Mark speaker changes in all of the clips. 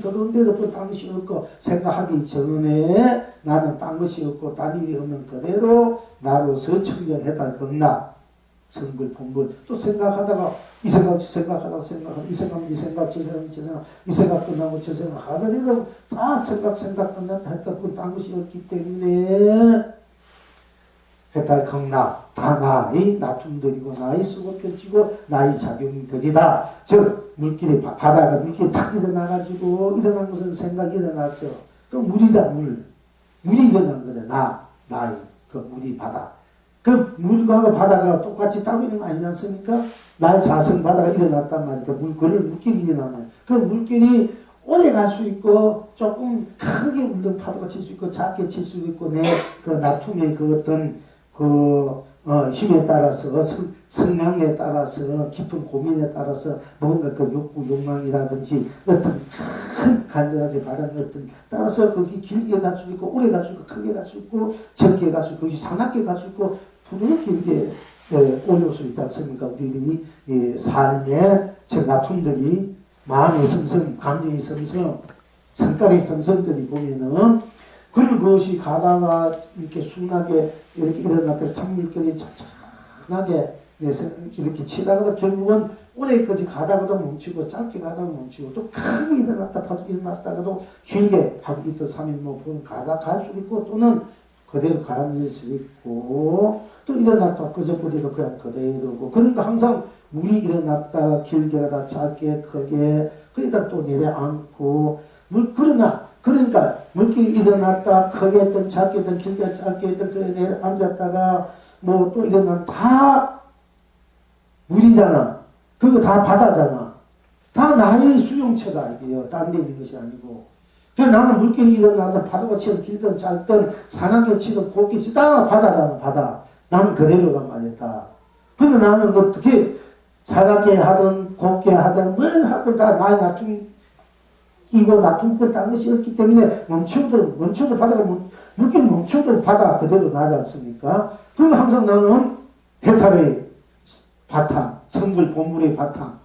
Speaker 1: 그런데도 그딴 것이 없고 생각하기 전에 나는 딴 것이 없고 딴 일이 없는 그대로 나로서 청정해달 겁나. 성불 본불. 또 생각하다가 이 생각 저 생각하다가 생각하다 이 생각 이 생각 저 생각 저 생각 이 생각 끝나고 저 생각 하더라도 다 생각 생각 끝났다 했다. 그딴 것이 없기 때문에 해탈 극나 다 나의 나툼들이고 나의 수고편지고 나의 작용들이다. 즉 물길이 바, 바다가 물길이 탁 일어나가지고 일어난 것은 생각이 일어났어. 그 물이다 물. 물이 일어난 거다. 나 나의 그 물이 바다. 그 물과 바다가 똑같이 따로 있는 거 아니지 않습니까? 나의 자성 바다가 일어났단 말이야. 물, 그를 물길이 일어나면 그 물길이 오래 갈 수 있고 조금 크게 울던 파도가 칠 수 있고 작게 칠 수 있고 내 그 나툼의 그 어떤 그 어, 힘에 따라서 성, 성향에 따라서 깊은 고민에 따라서 뭔가 그 욕구 욕망이라든지 어떤 큰 간절하게 바라는 어떤 따라서 거기 길게 갈 수 있고 오래 갈 수 있고 크게 갈 수 있고 적게 갈 수 있고 거기 사납게 갈 수 있고 부르게 길게 예, 올릴 수 있지 않습니까? 우리들이 예, 삶의 저 나툼들이 마음의 섬섬, 감정의 섬섬, 성깔의 섬섬들이 보면은 그것이 가다가 이렇게 순하게 이렇게 일어났다 찬물결이 찬찬하게 이렇게 치다가도 결국은 오래까지 가다가도 멈추고 짧게 가다가 멈추고 또 크게 일어났다 파도 일어났다가도 길게 파도 있다 3일 뭐 가다 갈수 있고 또는 그대로 가라앉을 수 있고 또 일어났다 그저버리도 그냥 그대로고. 그러니까 항상 물이 일어났다 길게 가다 짧게 크게. 그러니까 또 내려앉고 물 그러나 그러니까 물길이 일어났다 크게 했든 작게 했든 길게 짧게 했든 그 내려앉았다가 뭐 또 일어난 다 물이잖아. 그거 다 바다잖아. 다 나의 수용체다 이게요. 딴데 있는 것이 아니고. 그래 나는 물길이 일어나든 치든 길든 짧든 산악에 치든 곱게 치든 다 바다라는 바다 나는 그대로란 말이다. 그러면 나는 어떻게 산악에 하든 곱게 하든 뭘 하든 다 나의 나중 이거 나쁜 것딴 것이 없기 때문에 멈춰도 멈춰도 바다가 물길 멈춰도 바다 그대로 나지 않습니까? 그러면 항상 나는 해탈의 바탕, 성불 본물의 바탕,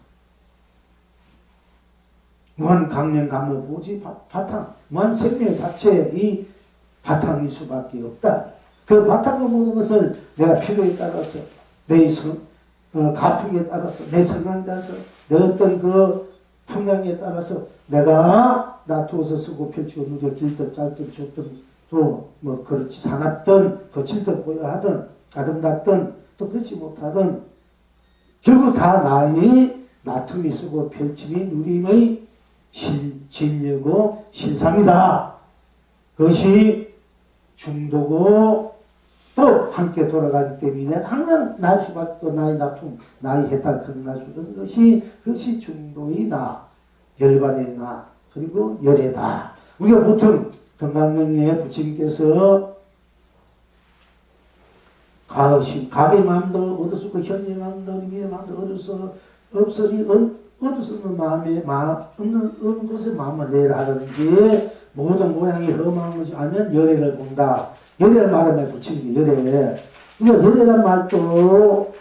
Speaker 1: 무한 강명 강무 보지 바탕, 무한 생명 자체의 바탕일 수밖에 없다. 그 바탕을 보는 것을 내가 필요에 따라서 내 성, 어, 가풍에 따라서 내 성향에 따라서 내 어떤 그 풍향에 따라서 내가 놔두어서 쓰고 펼치고 누가 길든 짧든 좁든 또 뭐 그렇지 사납든 거칠든 고요하든 아름답든 또 그렇지 못하든 결국 다 나의 나툼이 쓰고 펼침이 누림의 실, 진리고 실상이다. 그것이 중도고 또 함께 돌아가기 때문에 항상 날 수밖에 나의 나툼, 나의 해탈 끝날 수 없는 것이 그것이 중도의 나. 열반의 나 그리고 열애다. 우리가 보통 건강명에 부처님께서 가으신 갑의 마음도 얻었었고 현의 마음도 미의 마음도 얻어서 없으니 얻었었는 마음에 마음 없는 없는 것에 마음을 내라 하는지 모든 모양이 험한 것이 아니면 열애를 본다. 열애를 말하면 부처님이 열애. 우리가 열애란 말도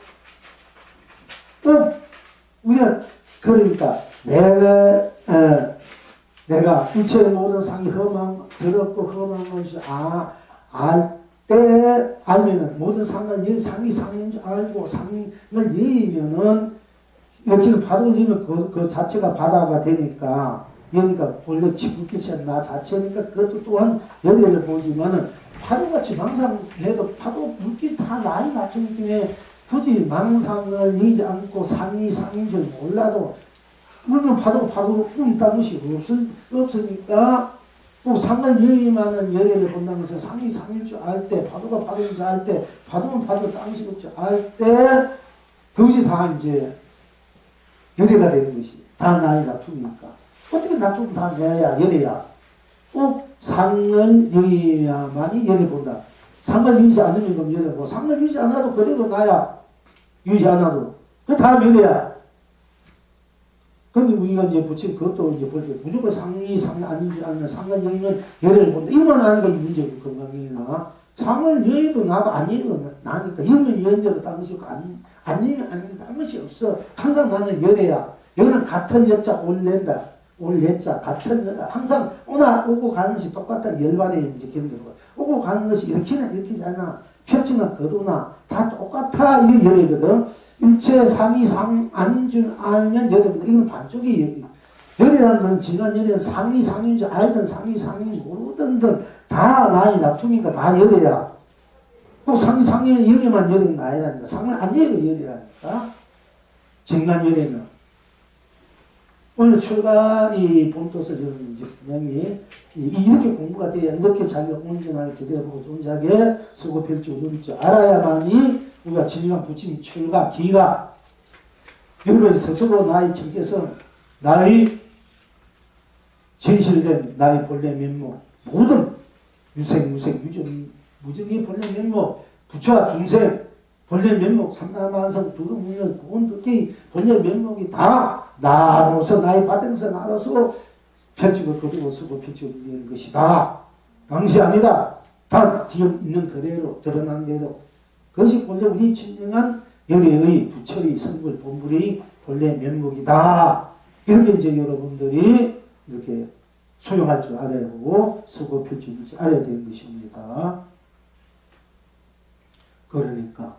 Speaker 1: 꼭 우리가 그러니까 내가 에, 내가 일체의 모든 상이 험한 더럽고 험한 것이 아, 알 때 알면은 모든 상을 상이 상인 줄 알고 상을 예이면은 이렇게 바다를 리면 그, 그 자체가 바다가 되니까 그러니까 원래 지구께서 나 자체니까 그것도 또한 열애를 보지만은 파도같이 망상해도 파도 물길 다 나이 맞추기 때문에 굳이 망상을 이지 않고 상이 상인 줄 몰라도 물론 파도 파도로 꿈따 것이 없을, 없으니까 또 상을 여의만은 여의를 것은 상이 상일 줄 알 때, 파도가 파도인 줄 알 때, 파도는 파도 땅식 없줄 알 때, 그것이 다 이제 열애가 되는 것이. 다 나의 나툼이니까. 어떻게 나툼 다 내야 열애야. 꼭 상을 여의야만이 열애 본다. 상을 유지 않으면 그럼 열애 보 상을 유지 않아도 그래도 나야. 유지 않아도. 그다 열애야. 근데 우리가 이제 붙인 그것도 이제 볼때 무조건 상이 상이 아닌지 아니면 상을 여의면 열애를 본다. 이것만 하는 게 문제고 건강이나 상을 여의도 나도 아니면 나니까 여면 여인 대로 다른 것이 안, 아니면 아니면 다른 것이 없어. 항상 나는 열애야. 열은 같은 여자 올랜다. 올 예자 같은 항상 오나 오고 가는 것이 똑같다 열반에 이제 견디고 오고 가는 것이 이렇게나 이렇게잖아. 펼치나 거두나 다 똑같아. 이게 열이거든. 일체 상이 상 아닌 줄 알면 열입니다 이건 반쪽이 열이 열이라는 건 지간 열이는 상이 상인 줄 알든 상이 상인 모르든 다 나이 낮추니까 다 열이야. 꼭 상이 상이 열이만 열인 거 아니라니까. 상은 아니에요 열이라니까. 진간 열이는 오늘 출가 이 저는 이제 분명히 이렇게 공부가 돼야 이렇게 자기가 온전하게 제대로 존재하게 누릴 줄 알아야만이 우리가 진정한 부처님 출가 기가 여러분 스스로 나의 정체성 나의 진실된 나의 본래 면목 모든 유생 무생 유전 무정의 본래 면목 부처와 중생 본래 면목 삼다만성 두루문열 구원도끼 본래 면목이 다 나로서 나의 받으면서 나로서 펼치고 거두고 쓰고 펼치고 있는 것이다. 당시 아니다. 다 지금 있는 그대로 드러난 대로 그것이 본래 우리 진정한 열의의 부처의 성불 본불의 본래 면목이다. 이렇게 이제 여러분들이 이렇게 소용할 줄 알아야 하고 쓰고 펼칠 줄 알아야 되는 것입니다. 그러니까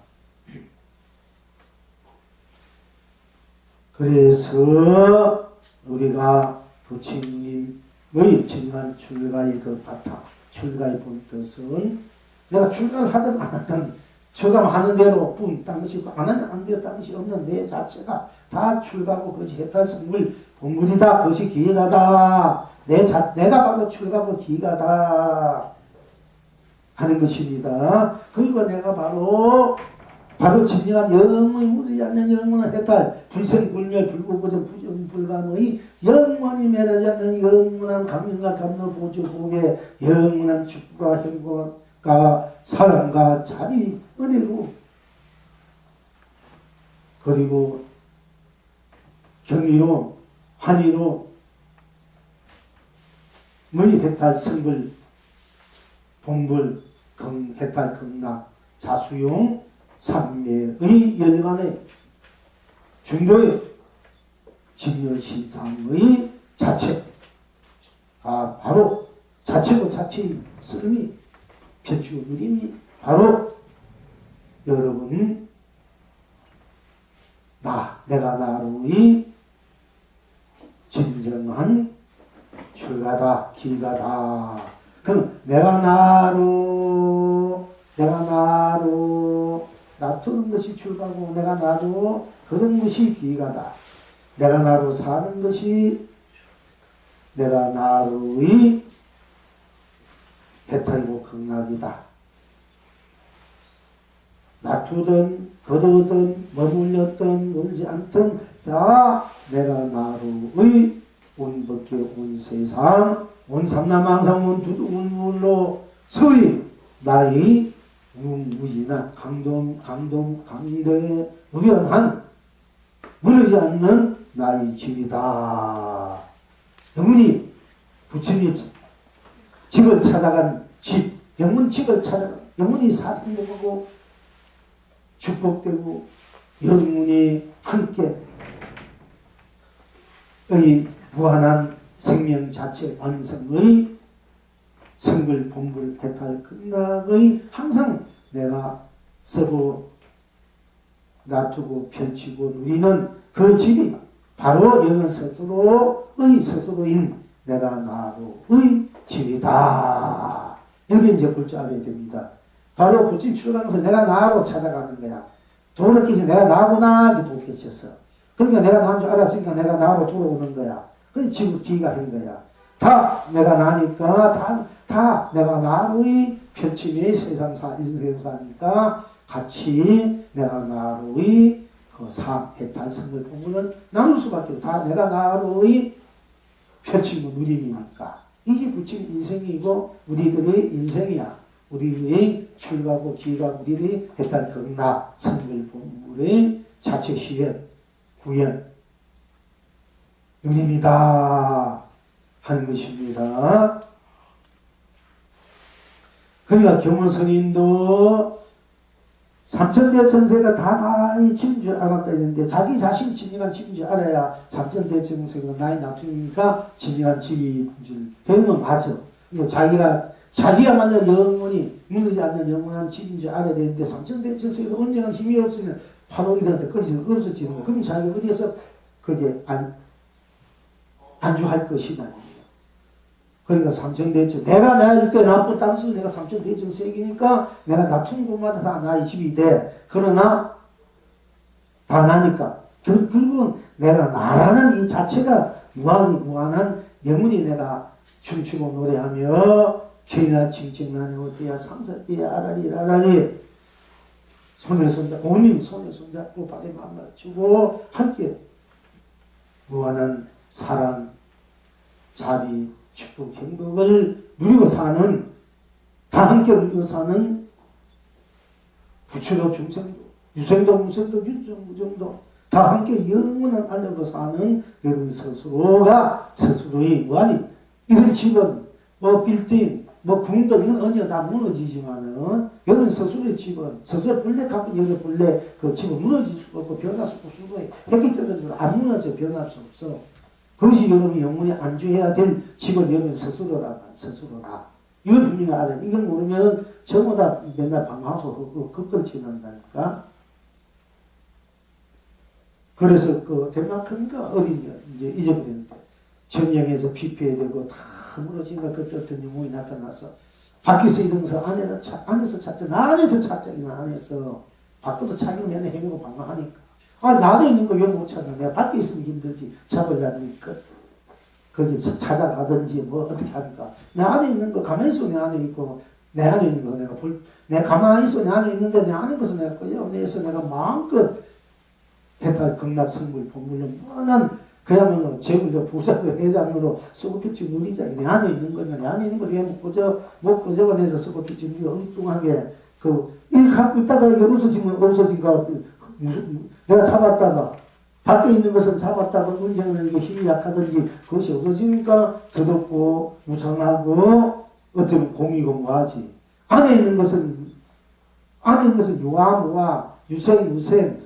Speaker 1: 그래서 우리가 부처님의 진간 출가의 그 바탕, 출가의 본 뜻은 내가 출가를 하든 안 하든 저감하는 대로 뿐 당시 안 하면 안 돼요. 당시 없는 내 자체가 다 출가고 그것이 해탈 성물 본물이다. 그것이 기가다. 내 자, 내가 바로 출가고 기가다. 하는 것입니다. 그리고 내가 바로 바로 진정한 영원히 무르지 않는 영원한 해탈, 불생불멸, 불구고정, 부정불감의 영원히 매라지 않는 영원한 감명과 감로 보조 보게 영원한 축과 행복과 사랑과 자비, 은혜로. 그리고 경의로 환희로 의 해탈 성불 봉불 금 해탈 극락 자수용 삼매의 열간의 중도의 진여신상의 자체 아 바로 자체고 자체의 쓰름이 펼치고 누림이 바로 여러분 나 내가 나로의 진정한 출가다 기가다. 그럼 내가 나로 내가 나로 놔두는 것이 출가고 내가 나도 그런 것이 기가다. 내가 나로 사는 것이 내가 나로의 배탈이고 극락이다. 놔두든 거두든 머물렸든 놀지 않든 다 내가 나로의 온 법계 온 세상 온 삼남왕상 온 두둥 물로 서의 나의 무무진한 강동 강동 강대에 무변한 무너지 않는 나의 집이다. 영원히 부처님 집을 찾아간 집, 영원 집을 찾아간 영원히 사랑되고 축복되고 영원히 함께 의 무한한 생명 자체 완성의 성불, 본불, 해탈, 극락의 항상 내가 서고 놔두고 펼치고 누리는 그 집이 바로 여는 스스로의 스스로인 내가 나로의 집이다. 여기 이제 알아야 됩니다. 바로 부처 출가면서 내가 나로 찾아가는 거야. 끼 내가 나구나 이렇게 도깨쳤어. 그러니까 내가 나인 줄 알았으니까 내가 나로 돌아오는 거야. 그게 지금 지가 한 거야. 다 내가 나니까 다, 다 내가 나로의 편침이 세상사, 인생사니까 같이 내가 나로의 그 삶, 해탈, 성을 공부는 나눌 수밖에 없다. 다 내가 나로의 편침과 누림이니까. 이게 부친 인생이고 우리들의 인생이야. 우리의 출가고 기가 우리의 해탈 극락, 성을 본물의 자체 시현, 구현, 누림이다. 하는 것입니다. 그러니까 경원 스님도 삼천대 천세가 다 나의 집인 줄 알았다 했는데 자기 자신이 진정한 집인 줄 알아야 삼천대 천세가 나의 나중이니까 진정한 집인 줄 배우면 맞아. 그러니까 자기가 자기야말로 영원히 무너지 않는 영원한 집인 줄 알아야 되는데 삼천대 천세가 언젠가 힘이 없으면 바로 이런데 꺼지면 없어지는. 그럼 자기가 어디서 그게 안, 안주할 것이냐. 그러니까 삼천대천. 내가 내일 때 나쁜 땅수 내가 삼천대천 세기니까 내가 낮춘 곳마다 다 집이 돼. 그러나 다 나니까. 결, 결국은 내가 나라는 이 자체가 무한히 무한한 영원히 내가 춤추고 노래하며 개나 칭칭나니 어디야 삼사띠야 아라리 라라리 손에 손잡 본인 손에 손잡고 발에 맘 맞추고 함께 무한한 사랑 자비 축복, 행복을 누리고 사는, 다 함께 누리고 사는 부처도 중생도, 유생도 무생도 윤정 무정도 다 함께 영원한 안녕으로 사는 여러분 스스로가 스스로의 무한히 이런 집은 뭐 빌딩 뭐 궁도 이건 언제 다 무너지지만은 여러분 스스로의 집은 스스로 본래 갖고 여기 본래 그 집은 무너질 수가 없고 변할 수 없고 수고해 했기 때문에 안 무너져 변할 수 없어 그것이 여러분이 영원히 안주해야 될 직은 여러분 스스로다, 스스로다. 이걸 분명히 알아야 돼. 이걸 모르면 전부 다 맨날 방황하고 급급치는다니까. 그래서 그 덴마크인가 어린이 이제 잊어버렸는데 전쟁에서 피폐되고 다 무너지니까 그때 어떤 영웅이 나타나서 밖에서 이러면서 안에서, 차, 안에서 찾자. 나 안에서 찾자. 이나 안에서. 밖으로 차기는 맨날 헤매고 방황하니까. 아, 나도 있는 거왜못 찾아? 내가 밖에 있으면 힘들지. 잡으려니까. 거기 찾아가든지 뭐 어떻게 하니까. 내 안에 있는 거 가만히 있어 내 안에 있고, 내 안에 있는 거 내가 볼, 내 가만히 있어 내 안에 있는데 내 안에 것을 내가 꺼내서 내가 마음껏 해탈 극락 성불 본물로 뻔한 그야말로 제물로 부사로 회장으로 수고피치 누리자. 내 안에 있는 거냐. 내 안에 있는 걸 왜못 꺼져, 못 꺼져내서 수고피치 누리 엉뚱하게 그, 이 갖고 있다가 이게 없어지면 없어진가. 내가 잡았다가 밖에 있는 것은 잡았다가 이게 힘이 약하든지 그것이 없어지니까 더덥고 무상하고 어떻게 공이고 뭐하지. 안에 있는 것은 안에 있는 것은 유아무아 유생 유생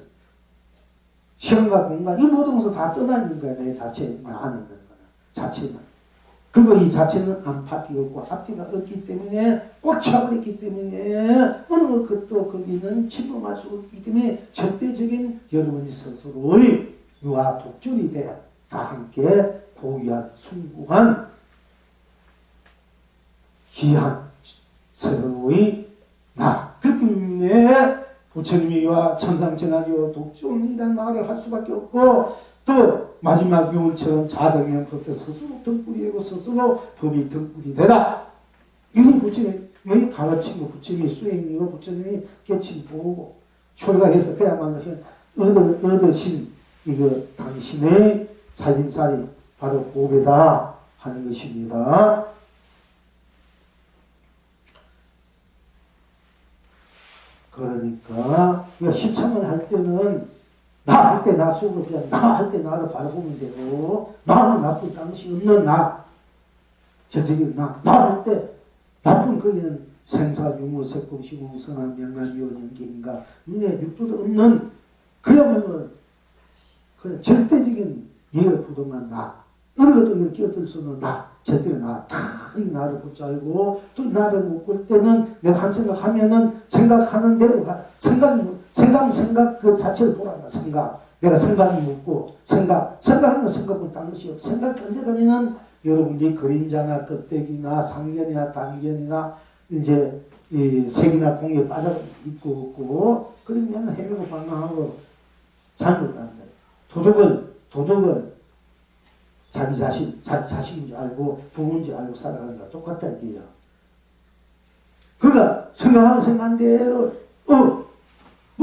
Speaker 1: 시간과 공간 이 모든 것을 다 떠나 있는 거야 내 자체 안에 있는 거는 자체는. 그리고 이 자체는 안팎이 없고 앞뒤가 없기 때문에 꽉 차버렸기 때문에 어느 것도 거기는 침범할 수 없기 때문에 절대적인 여러분이 스스로의 유아 독존이 돼다 함께 고귀한 숭고한 귀한 서로의 나. 그렇기 때문에 부처님이 유아 천상천하요 독존이라는 말을 할 수밖에 없고 또 마지막 요원처럼 자덕면 법에 스스로 등불이고 스스로 법이 등불이 되다. 이건 부처님이 가르치고 부처님이 수행이고 부처님이 깨친 보고 출가해서 그야말로 얻어, 얻으신 이거 당신의 살림살이 바로 고배다 하는 것입니다. 그러니까 시참을 할 때는 나 할 때 나 속을 그냥 나 할 때 나를 바라보면 되고 나는 나쁜 당시 없는 나. 저쪽에 나. 나 할 때 나쁜 거기는 생사 유무 색공 시공 성한 명만 유원 연기인가. 눈에 육도도 없는 그야말로 그 절대적인 예부동한 나. 어느 것도 끼어들 수 없는 나. 절대 나다 이 나를 붙잡고 또 나를 못 볼 때는 내가 한 생각하면은 생각하는 대로 생각이 생각, 생각 그 자체를 보란다, 생각. 내가 생각이 묻고, 생각. 생각하면 생각은 딴 것이 없 생각 견뎌가면은 여러분들이 그림자나 껍데기나 상견이나 단견이나 이제 이 색이나 공에 빠져 있고 없고, 그러면 헤매고 방황하고 잘못한다. 도덕을, 도덕을 자기 자신, 자기 자신인 줄 알고 부모인 줄 알고 살아간다. 똑같다, 이게요. 그러니까 생각하는 생각대로, 어,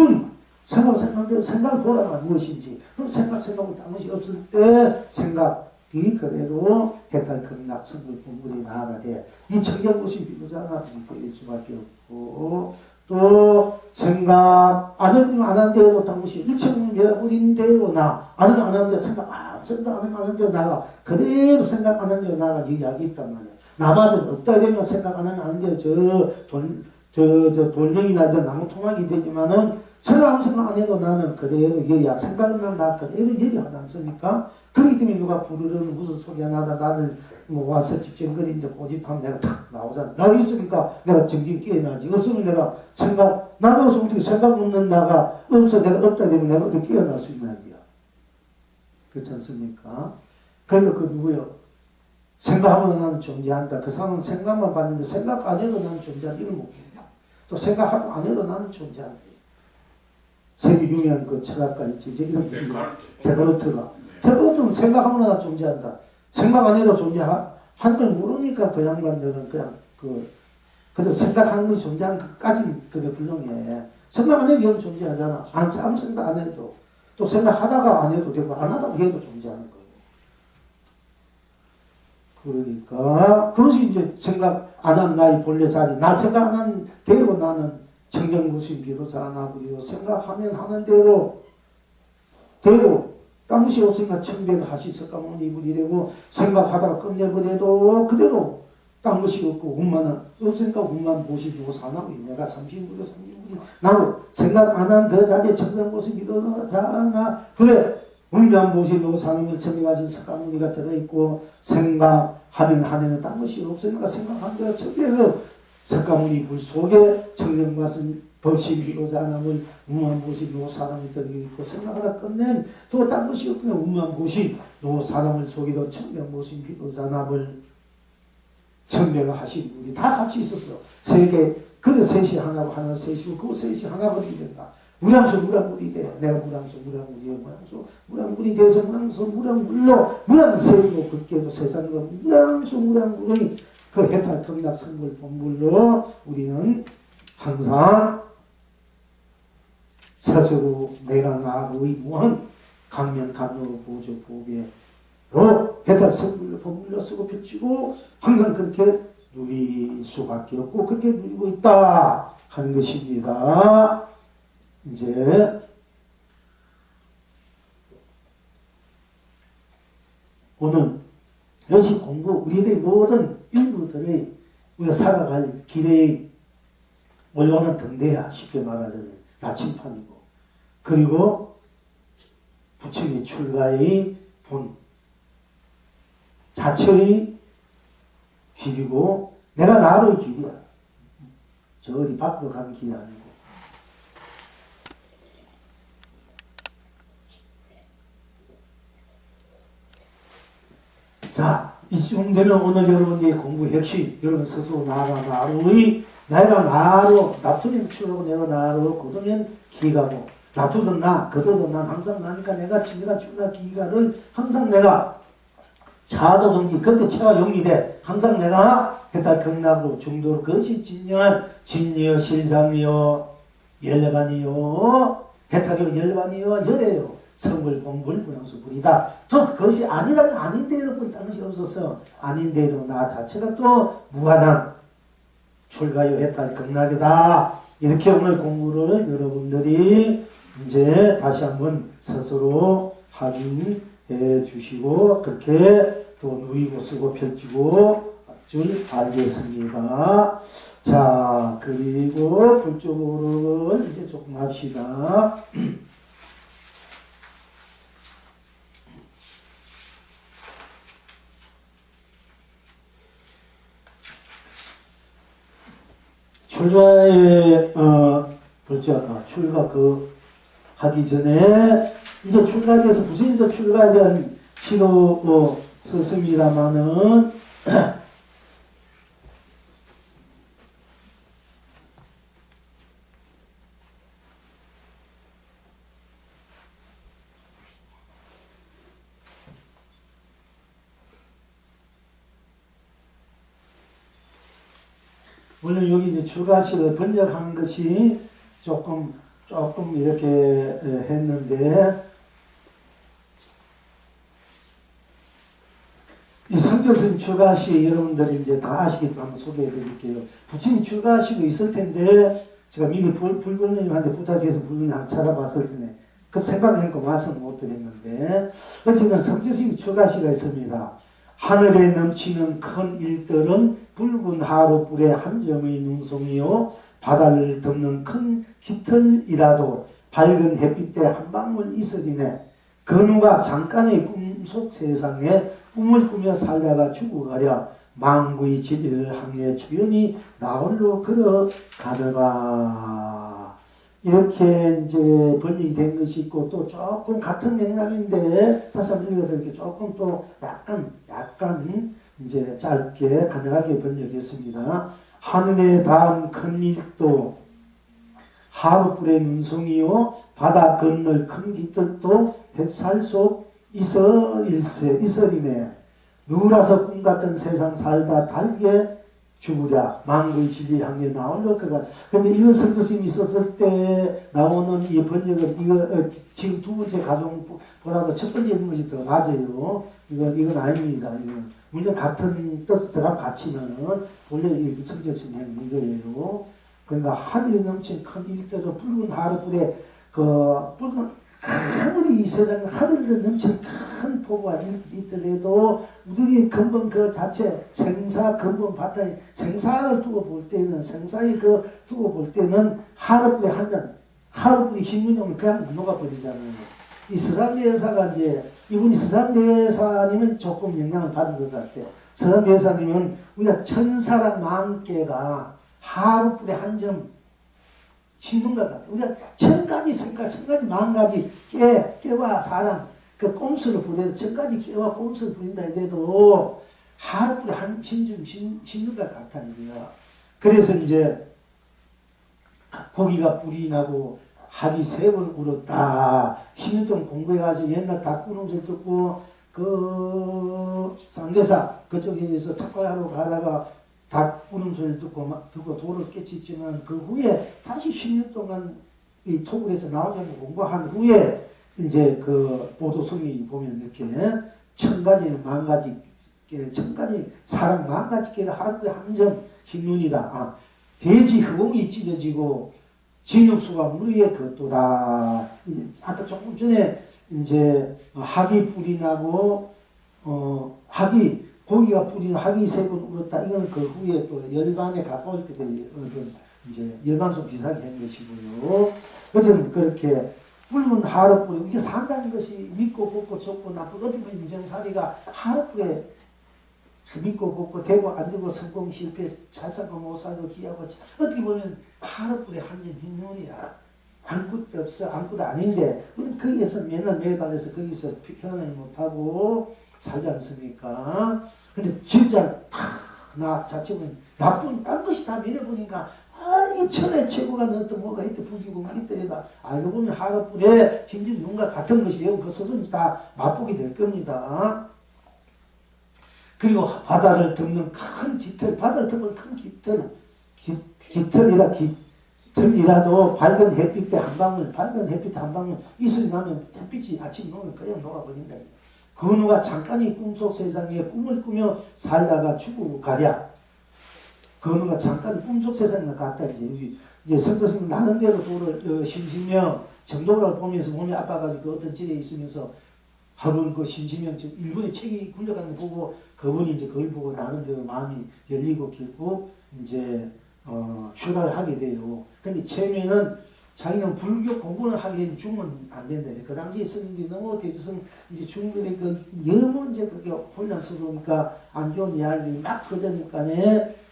Speaker 1: 문 생각 생각대로 생각을 보라가 무엇인지 그럼 생각 생각은 당시 없을 때 생각이 그대로 해탈 극락 성불 본물이 나아가 돼. 이 청경고시 비교자가 될 수밖에 없고 또 생각 안 하면 안 한대로 당시 일체는 여러분인 대로 나 아니면 안 한대로 생각 아 생각 안 하면 안 한대로 나가 그대로 생각 안 한대로 나가 이야기 있단 말이야. 나마저 없다 되면 생각 안 하면 안 돼요. 저돈 저, 저, 돌멩이나 저 나무 토막이 되지만은, 아무 생각 안 해도 나는 그대로 여야 생각은 난다 그대로 여기 하지 않습니까? 그렇기 때문에 누가 부르는 무슨 소리 하나 하다 나를 뭐 와서 집정거리 이제 고집하면 내가 탁 나오잖아. 나 있으니까 내가 정신 깨어나지. 없으면 내가 생각, 나가 없으면 생각 없는 나가 없어 내가 없다 되면 내가 어떻게 깨어날 수 있나 이야. 그렇지 않습니까? 그러니까 그 누구요? 생각하면 나는 존재한다. 그 사람은 생각만 봤는데 생각 안 해도 나는 존재한다. 이걸 못 보냐. 또 생각하고 안 해도 나는 존재한다. 세계 유명한 그 철학가 있지. 이런 데카르트가. 데카르트는 생각하면 나 존재한다. 생각 안 해도 존재한 걸 모르니까 그 양반들은 그냥 그, 그래도 생각하는 것이 존재하는 것까지는 그게 훌륭해. 생각 안 해도 존재하잖아. 안, 아무 생각 안 해도. 또 생각하다가 안 해도 되고, 안 하다가 해도 존재하는 거고. 그러니까, 그것이 이제 생각 안 한 나의 본래 자리. 나 생각 안 한 대로 나는 정경무신 비로자 나부리요. 생각하면 하는 대로, 대로, 땀시 없으니까 청백 하시석가면 이불이 되고, 생각하다가 끝내버려도 그대로 딴 것이 없고, 운만, 없으니까 운만 보시고 사나고, 내가 삼신불이 삼신불이 나로 생각 안한그 자리에 청정무신 비로자 나, 그래. 운만 보시고 사람을 청백하신 석가모니가 들어있고, 생각하면 하는 딴 것이 없으니까 생각한 대로 청백을 석가모니 불 속에 청정받은 법신 비로자 남을 우만 보시 노 사람이 들이 있고 생각하다 끝낸 또 딴 것이 없으면 우만 보시 노 사람을 속이도 청정 보신 비로자 남을 청명을 하신 분이 다 같이 있었어. 세계 그래 셋이 하나고 하나 셋이고 그 셋이 하나가 된다. 무량수 무량물이 돼. 내가 무량수 무량물이요 무량수 무량물이 돼서 무량수 무량물로 무량세이고 그렇게도 세상과 무량수 무량물의 그 해탈 경락 성불 본물로 우리는 항상 스스로 내가 나의 무한 강면 강로 보조 보배로 해탈 성불로 본물로 쓰고 펼치고 항상 그렇게 누릴 수밖에 없고 그렇게 누리고 있다 하는 것입니다. 이제 오늘 여시 공부 우리들의 모든 일부들의 우리가 살아갈 길의 올라오는 등대야. 쉽게 말하자면 나침판이고. 그리고 부처님의 출가의 본 자체의 길이고 내가 나로의 길이야. 저 어디 밖으로 가는 길이 아니고 자, 이쯤 되면 오늘 여러분의 공부 핵심, 여러분 스스로 나가 나로의, 내가 나로, 납두면 추하고 내가 나로, 그러면 기가고, 납두든 나, 그들든 난 항상 나니까 내가 지가 추가 기가를 항상 내가 자도 동기, 그때 체가 용이 돼. 항상 내가 했다 극락으로 중도로 그것이 진정한 진리요, 실상이요, 열반이요, 해탈이요, 열반이요, 열애요. 성불, 공불, 부양수, 불이다. 또 그것이 아니라면 아닌데도 뿐땅이 없어서 아닌데도 나 자체가 또 무한한 출가요 해탈 극락이다. 이렇게 오늘 공부를 여러분들이 이제 다시 한번 스스로 확인해 주시고 그렇게 또 누이고 쓰고 펼치고 줄 알겠습니다. 자, 그리고 불조를 이제 조금 합시다. 출가에 어 그렇죠 어, 출가 그 하기 전에 이제 출가돼서 부처님도 출가에 대한 시로 어, 썼습니다마는 물론 여기 출가시를 번역한 것이 조금 조금 이렇게 했는데 이 성교스님 출가시 여러분들이 이제 다 아시겠지만 소개해 드릴게요. 부처님 출가시도 있을 텐데 제가 미리 불불님한테 부탁해서 불불님 한 찾아봤을 텐데 그 생각하니까 말씀 못 드렸는데 어쨌든 성교스님 출가시가 있습니다. 하늘에 넘치는 큰 일들은 붉은 하루불의 한 점의 눈송이요 바다를 덮는 큰 깃털이라도 밝은 햇빛 때한 방울 이슬이네. 그 누가 잠깐의 꿈속 세상에 꿈을 꾸며 살다가 죽어가랴 망구의 진리를 항해 주연이 나홀로 걸어가더라. 이렇게 이제 번역이 된 것이 있고 또 조금 같은 맥락인데 다시 한번 읽어드릴게요. 조금 또 약간 약간 이제 짧게 가능하게 번역했습니다. 하늘에 닿은 큰 일도 하루불의 눈송이요 바다 건널 큰 깃들도 햇살 속 이서 일세 이설이네. 누라서 꿈 같은 세상 살다 달게 죽으랴. 망구의 진리 향해 나올려 그가. 근데 이건 성도스님이 있었을 때 나오는 이 번역은 이거 어, 지금 두 번째 가정보다도 첫 번째 있는 더 맞아요. 이건 이건 아닙니다 이건 물론 같은 뜻 들어간 가치는 원래 이 성도스님 이거예요 그러니까 하늘이 넘친 큰 일대로 붉은 하루불에 그 붉은 아무리 이 세상에 하늘을 넘치는 큰 폭우가 있더라도 우리의 근본 그 자체 생사 근본 바탕에 생사를 두고 볼 때는 생사의 그 두고 볼 때는 하루불에 한잔 하루불이 흰문용을 그냥 녹아버리잖아요. 이 서산대사가 이제 이분이 서산대사님은 조금 영향을 받은 것 같아요. 서산대사님은 우리가 천사랑 만개가 하루불에 한점 신는 것 같아. 우리가 천 가지 생각, 천 가지 만 가지 깨, 깨와 사랑, 그 꼼수를 부려도 천 가지 깨와 꼼수를 부린다 해도 하루에 한 신좀 신는 것 같아, 이거야. 그래서 이제 고기가 불이 나고 하리 세번 울었다. 10년 동안 공부해가지고 옛날 닭구름새 듣고 그 상대사 그쪽에서 탁발하러 가다가 닭 우는 소리를 듣고, 막, 듣고 돌을 깨치지만 그 후에 다시 10년 동안 이 토굴에서 나오지 않고 공부한 후에 이제 그 보도성이 보면 이렇게 천 가지, 만 가지, 천 가지 사람 만 가지 개가 하루에 한 점 흰눈이다. 아, 돼지 흑공이 찢어지고 물 위에 걷도다. 아까 조금 전에 이제 학이 불이 나고 어 학이 고기가 뿌린 학이 세번 울었다. 이거는 그 후에 또 열반에 가까울 때그 이제 열반소 비슷하게 한 것이고요. 어쨌든 그렇게 붉은 하루불에 이게 산다는 것이 믿고 벗고 좋고 나쁘고 어떻게 보면 인생살이가 하루불에 믿고 벗고 되고 안 되고 성공 실패 잘 살고 못 살고 기하고 어떻게 보면 하루불에 한점 흰눈이야. 아무것도 없어 아무것도 아닌데 우리 거기에서 맨날 매달려서 거기서 편하지 못하고 살지 않습니까? 근데 진짜 나 자체는 나쁜 딴 것이 다 밀어보니까 아, 이 천의 최고가 너또 뭐가 있대 부기고 있더래다 알고 보면 하루불에 힘든 눈과 같은 것이에요. 그것은 다 맛보게 될 겁니다. 그리고 바다를 덮는 큰 깃털, 바다를 덮는 큰 깃털, 깃, 깃털이라 깃털이라도 밝은 햇빛 때한 방울, 밝은 햇빛 한 방울 이슬이 나면 햇빛이 아침 녹으면 그냥 녹아버린다. 그 누가 잠깐의 꿈속 세상에 꿈을 꾸며 살다가 죽고 가랴. 그 누가 잠깐의 꿈속 세상에 갔다 이제 이제 성도님 나름대로 도를 어, 신시명 정도를 보면서 몸이 아파가지고 그 어떤 집에 있으면서 하루는 그 신시명 일본의 책이 굴려가는 거 보고 그분이 이제 그걸 보고 나름대로 마음이 열리고 깊고 이제 어, 출가를 하게 돼요. 근데 처음에는 자기는 불교 공부를 하기엔 죽으면 안 된다. 그 당시에 스님들이 너무 대지성 이제 중국의 그 너무 이제 그게 혼란스러우니까 안 좋은 이야기 막 그러니까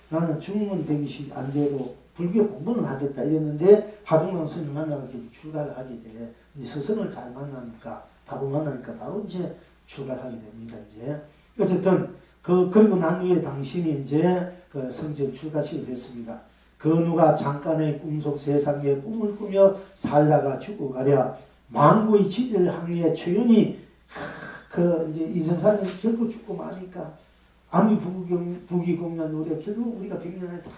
Speaker 1: 나는 죽으면 되기 안 되고 불교 공부는 하겠다 이랬는데 화동강 스님 만나서 출가를 하게 돼. 이제 스승을 잘 만나니까 바로 만나니까 바로 이제 출가를 하게 됩니다. 이제 어쨌든 그 그리고 난 후에 당신이 이제 그 성전 출가식을 했습니다. 그 누가 잠깐의 꿈속 세상에 꿈을 꾸며 살다가 죽어가랴 망고의 지를 항해 초연히 그 이제 이생사는 결국 죽고 마니까 아무리 부귀경, 부귀공연 노래 결국 우리가 백년 안에 다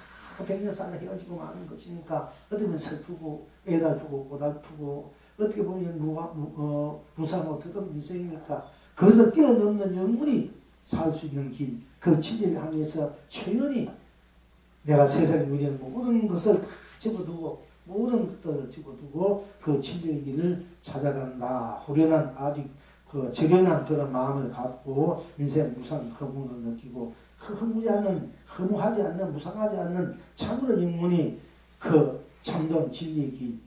Speaker 1: 백년 살아 헤어지고 마는 것이니까 보면 슬프고 애달프고 고달프고 어떻게 보면 무하, 무, 어, 무상하고 특급 인생이니까 그것을 뛰어넘는 영혼이 살 수 있는 길, 그 진리를 향해서 초연히 내가 세상에 누리는 모든 것을 다 집어두고 모든 것들을 집어두고 그 진리의 길을 찾아간다. 후련한 아직 그 절연한 그런 마음을 갖고 인생 무상 허무를 느끼고 그 허무지 않는 허무하지 않는 무상하지 않는 참으로 영문이 그 참된 진리길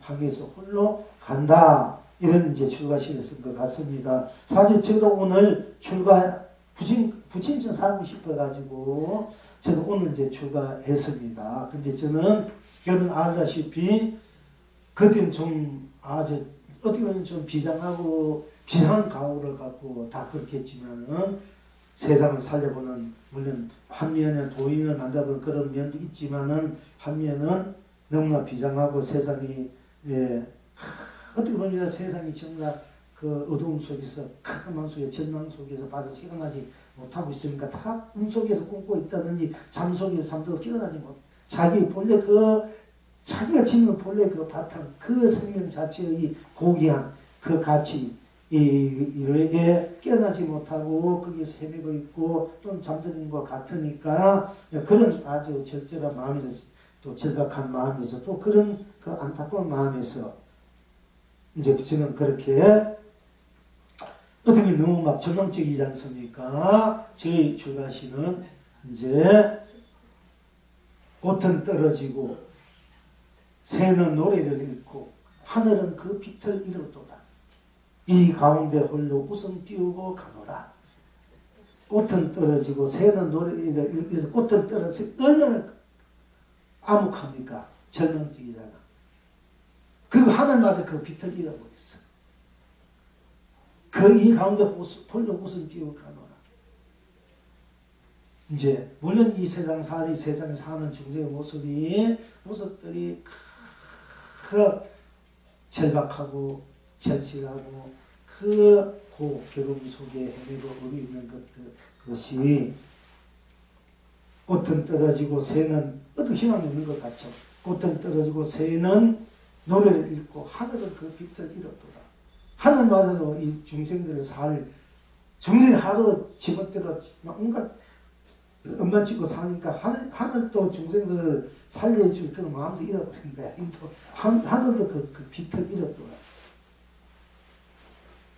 Speaker 1: 향해서 홀로 간다. 이런 이제 출가시를 쓴 것 같습니다. 사실 저도 오늘 출가 부진 부진증 살고 싶어가지고 저도 오늘 이제 출가했습니다. 근데 저는 여러분 알다시피 그땐 좀 아주 어떻게 보면 좀 비장하고 비상한 각오를 갖고 다 그렇겠지만은 세상을 살려보는 물론 한면에 도인을 만나본 그런 면도 있지만은 한면은 너무나 비장하고 세상이 예, 어떻게 보면 세상이 정말 그 어두움 속에서 캄캄한 속에 전망 속에서 받아서 일어나지 못하고 있으니까 다 꿈 속에서 꿈고 있다든지 잠 속에서 잠들어 깨어나지 못 자기 본래 그 자기가 짓는 본래 그 바탕 그 생명 자체의 고귀한 그 가치 이에 깨어나지 못하고 거기서 헤매고 있고 또는 잠드는 것 같으니까 그런 아주 절절한 마음에서 또 절박한 마음에서 또 그런 그 안타까운 마음에서 이제 저는 그렇게 어떻게 너무 막 전망적이지 않습니까? 저희 주가시는 이제 꽃은 떨어지고 새는 노래를 읽고 하늘은 그 빛을 이루도다. 이 가운데 홀로 웃음 띄우고 가노라. 꽃은 떨어지고 새는 노래를 읽어서 꽃은 떨어져 얼마나 암묵합니까? 절망적이잖아. 그리고 하늘마다 그 빛을 잃어버렸어. 그 이 가운데 홀로 웃음 띄우고 가노라. 이제 물론 이 세상 사는 세상에 사는 중생의 모습이 모습들이 그 절박하고 절실하고 그 고괴로움 속에 헤매고 어리 있는 것들 그것이 꽃은 떨어지고 새는 어떤 희망이 없는 것 같죠. 꽃은 떨어지고 새는 노래를 읽고 하늘은 그 빛을 잃었도다. 하늘마저도 이 중생들을 살 중생 하루 집어들어 온갖 엄마 찍고 사니까 하늘, 하늘도 중생들을 살려줄 그런 마음도 잃어버린 거야. 하늘도 그, 그 빛을 잃었더라.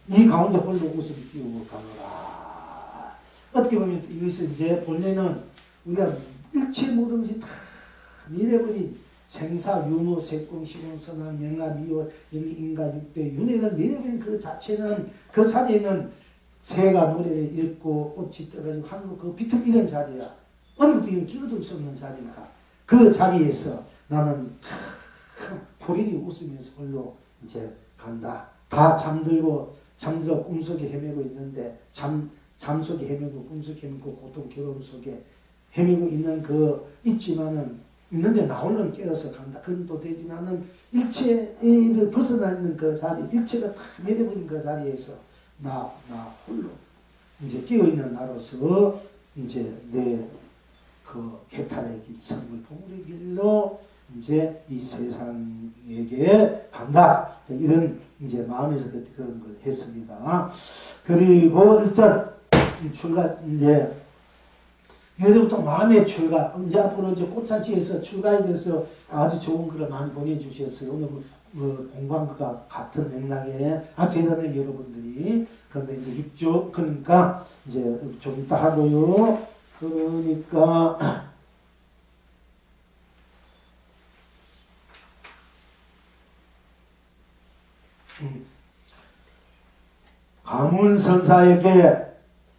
Speaker 1: 이 가운데 홀로 웃음을 띄우고 가노라. 어떻게 보면 이것은 이제 본래는 우리가 일체 모든 것이 다 밀어버린 생사, 유무, 희공, 선함, 명암, 미호, 영리, 인간, 육대, 윤회를 밀어버린 그 자체는 그 자리에 는 새가 노래를 읽고 꽃이 떨어지고 하늘로 그 빛을 잃은 자리야. 어느부터 이건 끼어들 수 없는 자리니까. 그 자리에서 나는 포리니 웃으면서 홀로 이제 간다. 다 잠들고 잠들어 꿈속에 헤매고 있는데 잠, 잠 속에 헤매고 꿈속에 헤매고 고통 괴로움 속에 헤매고 있는 그 있지만은 있는데 나 홀로 깨어서 간다. 그건 또 되지만은 일체를 벗어나 있는 그 자리, 일체가 다 매려버린 그 자리에서 나, 나 홀로 이제 깨어있는 나로서 이제 내 그 개탈의 길, 선물 봉우리 길로 이제 이 세상에게 간다. 이런 이제 마음에서 그런 걸 했습니다. 그리고 일단 출가 이제 여기부터 마음의 출가 이제 앞으로 이제 꽃잔치에서 출가에 대해서 아주 좋은 글을 많이 보내주셨어요. 오늘 그 공부과 같은 맥락에 아 대단해 여러분들이 그런데 이제 입죠 그러니까 이제 좀 이따 하고요. 그러니까 가문선사에게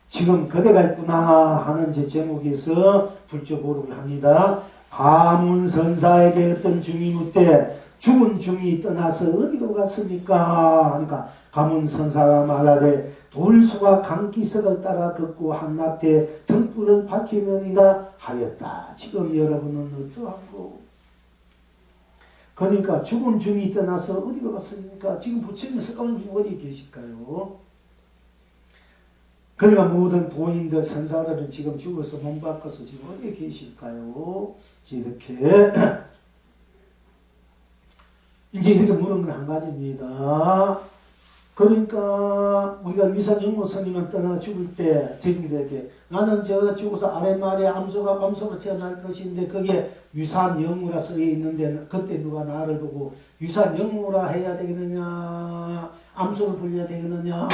Speaker 1: 지금 그대가 있구나 하는 제 제목에서 불조보를 합니다. 가문선사에게 어떤 중이 묻되 죽은 중이 떠나서 어디로 갔습니까? 하니까 가문선사가 말하되 돌수가 강기석을 따라 걷고 한낮에 등불을 밝히느니라 하였다. 지금 여러분은 어떠한고? 그러니까 죽은 중이 떠나서 어디로 갔습니까? 지금 부처님 석가모니 어디 계실까요? 그러니까 모든 도인들, 선사들은 지금 죽어서 몸 바꿔서 지금 어디에 계실까요? 이렇게 이제 이렇게 물은 건 한 가지입니다. 그러니까 우리가 위산 영모 스님을 떠나 죽을 때 대중들에게 나는 저 죽어서 아랫말에 암소가 암소로 태어날 것인데 그게 위산 영무라 써 있는데 그때 누가 나를 보고 위산 영무라 해야 되겠느냐 암소를 불려야 되겠느냐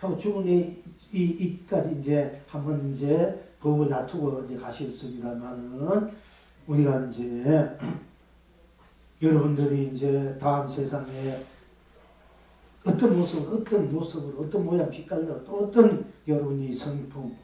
Speaker 1: 하고 죽은 이, 이, 이까지 이제 한번 이제 법을 다투고 이제 가셨습니다만은 우리가 이제 여러분들이 이제 다음 세상에 어떤 모습, 어떤 모습으로, 어떤 모양, 빛깔로 또 어떤 여러분이 성품,